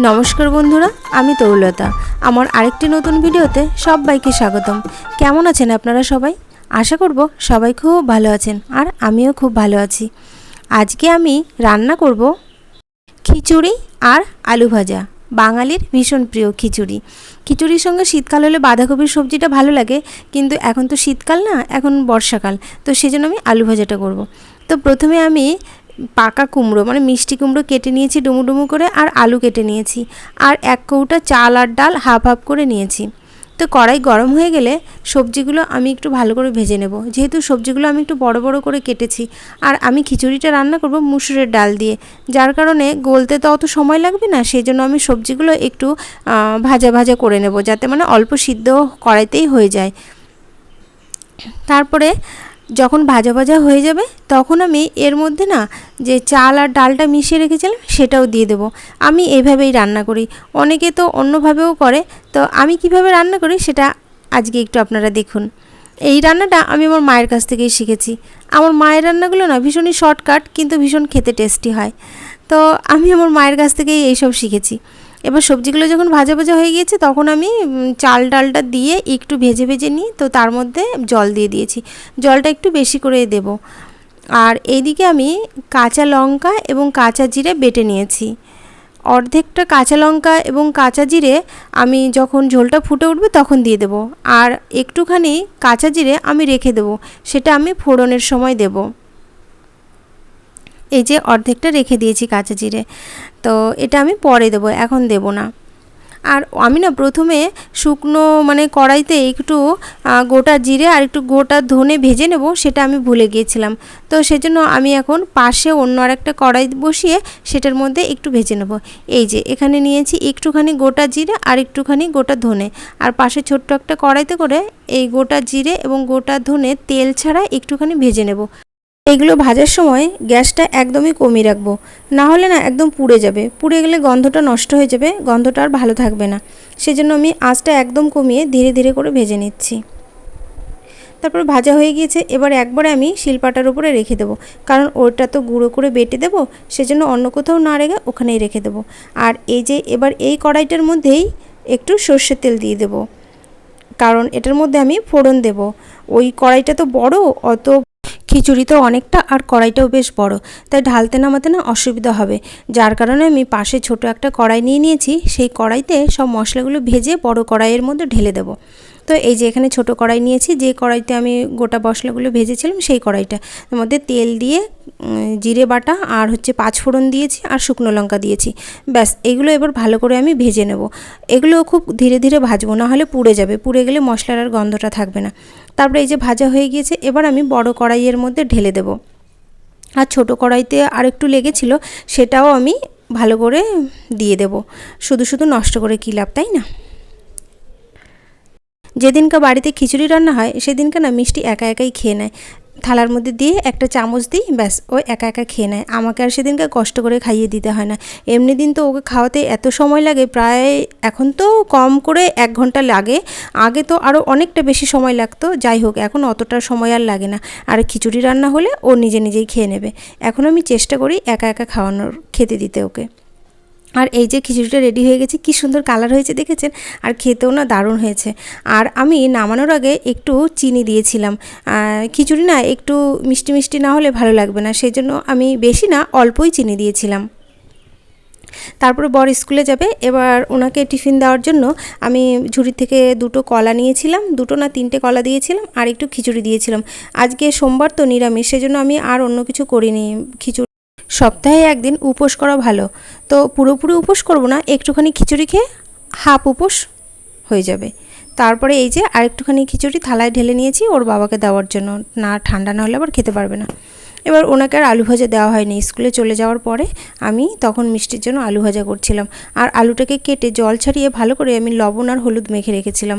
নমস্কার বন্ধুরা, আমি তরুলতা। আমার আরেকটি নতুন ভিডিওতে সবাইকে স্বাগতম। কেমন আছেন আপনারা সবাই? আশা করব সবাই খুব ভালো আছেন আর আমিও খুব ভালো আছি। আজকে আমি রান্না করব খিচুড়ি আর আলু ভাজা, বাঙালির ভীষণ প্রিয় খিচুড়ি। খিচুড়ির সঙ্গে শীতকাল হলে বাঁধাকপির সবজিটা ভালো লাগে, কিন্তু এখন তো শীতকাল না, এখন বর্ষাকাল, তো সেজন্য আমি আলু ভাজাটা করব। তো প্রথমে আমি পাকা কুমড়ো মানে মিষ্টি কুমড়ো কেটে নিয়েছি ডুমু ডুমু করে আর আলু কেটে নিয়েছি। আর এক কৌটা চাল আর ডাল হাফ হাফ করে নিয়েছি। তো কড়াই গরম হয়ে গেলে সবজিগুলো আমি একটু ভালো করে ভেজে নেব। যেহেতু সবজিগুলো আমি একটু বড় বড় করে কেটেছি, আর আমি খিচুড়িটা রান্না করব মুসুরের ডাল দিয়ে। যার কারণে গলতে তো অত সময় লাগবে না সেই জন্য আমি সবজিগুলো একটু ভাজা ভাজা করে নেব, যাতে মানে অল্প সিদ্ধ কড়াইতেই হয়ে যায়। তারপরে যখন ভাজা ভাজা হয়ে যাবে, তখন আমি এর মধ্যে না যে চাল আর ডালটা মিশিয়ে রেখেছিলাম, সেটাও দিয়ে দেবো। আমি এইভাবেই রান্না করি। অনেকে তো অন্যভাবেও করে। তো আমি কীভাবে রান্না করি, সেটা আজকে একটু আপনারা দেখুন। এই রান্নাটা আমি আমার মায়ের কাছ থেকেই শিখেছি। আমার মায়ের রান্নাগুলো না ভীষণই শর্টকাট কিন্তু ভীষণ খেতে টেস্টি হয়। তো আমি আমার মায়ের কাছ থেকেই এইসব শিখেছি। এবার সবজিগুলো যখন ভাজা ভাজা হয়ে গিয়েছে, তখন আমি চাল ডালটা দিয়ে একটু ভেজে ভেজে নিই, তো তার মধ্যে জল দিয়ে দিয়েছি। জলটা একটু বেশি করে দেব। আর এইদিকে আমি কাঁচা লঙ্কা এবং কাঁচা জিরে বেটে নিয়েছি। অর্ধেকটা কাঁচা লঙ্কা এবং কাঁচা জিরে আমি যখন ঝোলটা ফুটে উঠবে তখন দিয়ে দেবো। আর একটুখানি কাঁচা জিরে আমি রেখে দেবো। সেটা আমি ফোড়নের সময় দেবো। এই যে অর্ধেকটা রেখে দিয়েছি কাঁচা জিরে। তো এটা আমি পরে দেবো, এখন দেব না। আর আমি না প্রথমে শুকনো মানে কড়াইতে একটু গোটা জিরে আর একটু গোটা ধনে ভেজে নেব, সেটা আমি ভুলে গিয়েছিলাম। তো সেজন্য আমি এখন পাশে অন্য আর একটা কড়াই বসিয়ে সেটার মধ্যে একটু ভেজে নেব। এই যে এখানে নিয়েছি একটুখানি গোটা জিরে আর একটুখানি গোটা ধনে। আর পাশে ছোট্ট একটা কড়াইতে করে এই গোটা জিরে এবং গোটা ধনে তেল ছাড়া একটুখানি ভেজে নেব। এগুলো ভাজার সময় গ্যাসটা একদমই কমিয়ে রাখব। না হলে না একদম পুড়ে যাবে। পুড়ে গেলে গন্ধটা নষ্ট হয়ে যাবে, গন্ধটা আর ভালো থাকবে না। সেজন্য আমি আঁচটা একদম কমিয়ে ধীরে ধীরে করে ভেজে নিচ্ছি। তারপর ভাজা হয়ে গিয়েছে, এবার একবারে আমি শিলপাটার উপরে রেখে দেবো। কারণ ওটা তো গুঁড়ো করে বেটে দেবো, সেজন্য অন্য কোথাও না রেখে ওখানেই রেখে দেবো। আর এই যে এবার এই কড়াইটার মধ্যেই একটু সর্ষের তেল দিয়ে দেবো। কারণ এটার মধ্যে আমি ফোড়ন দেব। ওই কড়াইটা তো বড়, অত খিচুড়ি তো অনেকটা আর কড়াইটাও বেশ বড়, তাই ঢালতে নামাতে না অসুবিধা হবে। যার কারণে আমি পাশে ছোট একটা কড়াই নিয়ে নিয়েছি, সেই কড়াইতে সব মশলাগুলো ভেজে বড় কড়াইয়ের মধ্যে ঢেলে দেবো। তো এই যে এখানে ছোট কড়াই নিয়েছি, যে কড়াইতে আমি গোটা মশলাগুলো ভেজেছিলাম সেই কড়াইটা। এর মধ্যে তেল দিয়ে জিরে বাটা আর হচ্ছে পাঁচ ফোড়ন দিয়েছি আর শুকনো লঙ্কা দিয়েছি। ব্যাস, এগুলো এবার ভালো করে আমি ভেজে নেব। এগুলো খুব ধীরে ধীরে ভাজবো, না হলে পুড়ে যাবে। পুড়ে গেলে মশলার আর গন্ধটা থাকবে না। তারপরে এই যে ভাজা হয়ে গিয়েছে, এবার আমি বড় কড়াইয়ের মধ্যে ঢেলে দেব। আর ছোট কড়াইতে আর একটু লেগেছিল, সেটাও আমি ভালো করে দিয়ে দেব। শুধু শুধু নষ্ট করে কী লাভ, তাই না? যেদিনকা বাড়িতে খিচুড়ি রান্না হয়, সেদিনকে না মিষ্টি একা একাই খেয়ে নেয়। থালার মধ্যে দিয়ে একটা চামচ দিই, ব্যাস, ও একা একা খেয়ে নেয়। আমাকে আর সেদিনকে কষ্ট করে খাইয়ে দিতে হয় না। এমনি দিন তো ওকে খাওয়াতে এত সময় লাগে, প্রায় এখন তো কম করে এক ঘণ্টা লাগে। আগে তো আরও অনেকটা বেশি সময় লাগতো, যাই হোক, এখন অতটা সময় আর লাগে না। আর খিচুড়ি রান্না হলে ও নিজে নিজেই খেয়ে নেবে। এখন আমি চেষ্টা করি একা একা খাওয়ানোর, খেতে দিতে ওকে। আর এই যে খিচুড়িটা রেডি হয়ে গেছে, কি সুন্দর কালার হয়েছে দেখেছেন? আর খেতেও না দারুণ হয়েছে। আর আমি নামানোর আগে একটু চিনি দিয়েছিলাম। খিচুড়ি না একটু মিষ্টি মিষ্টি না হলে ভালো লাগবে না সেই জন্য আমি বেশি না, অল্পই চিনি দিয়েছিলাম। তারপরে বর স্কুলে যাবে, এবার ওনাকে টিফিন দেওয়ার জন্য আমি ঝুড়ি থেকে দুটো কলা নিয়েছিলাম, দুটো না তিনটে কলা দিয়েছিলাম, আর একটু খিচুড়ি দিয়েছিলাম। আজকে সোমবার তো নিরামিষ, সেজন্য আমি আর অন্য কিছু করিনি। খিচুড়ি সপ্তাহে একদিন উপোস করা ভালো। তো পুরোপুরি উপোস করব না, একটুখানি খিচুড়ি খেয়ে হাফ উপোস হয়ে যাবে। তারপরে এই যে আরেকটুখানি খিচুড়ি থালায় ঢেলে নিয়েছি, ওর বাবাকে দেওয়ার জন্য। না, ঠান্ডা না হলে আবার খেতে পারবে না। এবার ওনাকে আর আলু ভাজা দেওয়া হয়নি। স্কুলে চলে যাওয়ার পরে আমি তখন মিষ্টির জন্য আলু ভাজা করছিলাম। আর আলুটাকে কেটে জল ছাড়িয়ে ভালো করে আমি লবণ আর হলুদ মেখে রেখেছিলাম।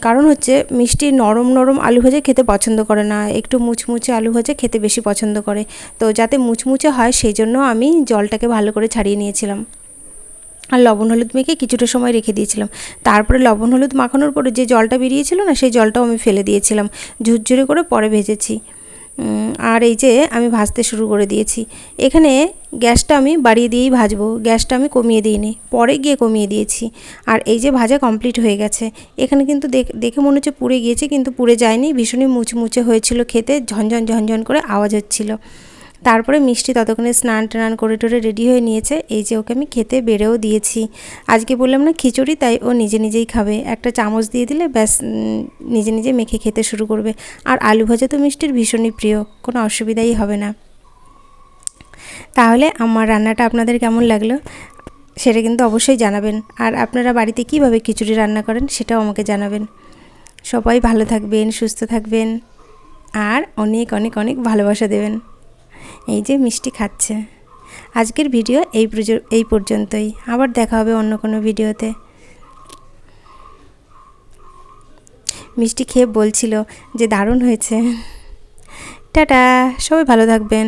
কারণ হচ্ছে মিষ্টি নরম নরম আলু ভাজা খেতে পছন্দ করে না, একটু মুচমুচে আলু ভাজা খেতে বেশি পছন্দ করে। তো যাতে মুচমুচে হয় সেই জন্য আমি জলটাকে ভালো করে ছাড়িয়ে নিয়েছিলাম। আর লবণ হলুদ মেখে কিছুটা সময় রেখে দিয়েছিলাম। তারপরে লবণ হলুদ মাখানোর পরে যে জলটা বেরিয়েছিল না, সেই জলটাও আমি ফেলে দিয়েছিলাম। ঝুরঝুরে করে পরে ভেজেছি। আর এই যে আমি ভাজতে শুরু করে দিয়েছি। এখানে গ্যাসটা আমি বাড়িয়ে দিয়েই ভাজবো। গ্যাসটা আমি কমিয়ে দিইনি। পরে গিয়ে কমিয়ে দিয়েছি। আর এই যে ভাজা কমপ্লিট হয়ে গেছে। এখানে কিন্তু দেখ- মনে হচ্ছে পুড়ে গিয়েছে, কিন্তু পুড়ে যায়নি। ভীষণই মুচমুচে হয়েছিল খেতে। ঝনঝন ঝনঝন করে আওয়াজ হচ্ছিল। তারপরে মিষ্টি ততক্ষণে স্নান টান করে টোরে রেডি হয়ে নিয়েছে। এই যে ওকে আমি খেতে বেড়েও দিয়েছি। আজকে বললাম না খিচুড়ি, তাই ও নিজে নিজেই খাবে। একটা চামচ দিয়ে দিলে ব্যাস নিজে নিজে মেখে খেতে শুরু করবে। আর আলু ভাজা তো মিষ্টির ভীষণই প্রিয়, কোনো অসুবিধাই হবে না। তাহলে আমার রান্নাটা আপনাদের কেমন লাগল সেটা কিন্তু অবশ্যই জানাবেন। আর আপনারা বাড়িতে কীভাবে খিচুড়ি রান্না করেন সেটাও আমাকে জানাবেন। সবাই ভালো থাকবেন, সুস্থ থাকবেন। আর অনেক অনেক অনেক ভালোবাসা দেবেন। এই যে মিষ্টি খাচ্ছে। আজকের ভিডিও এই এই পর্যন্তই। আবার দেখা হবে অন্য কোনো ভিডিওতে। মিষ্টি খেয়ে বলছিল যে দারুণ হয়েছে। টাটা, সবাই ভালো থাকবেন।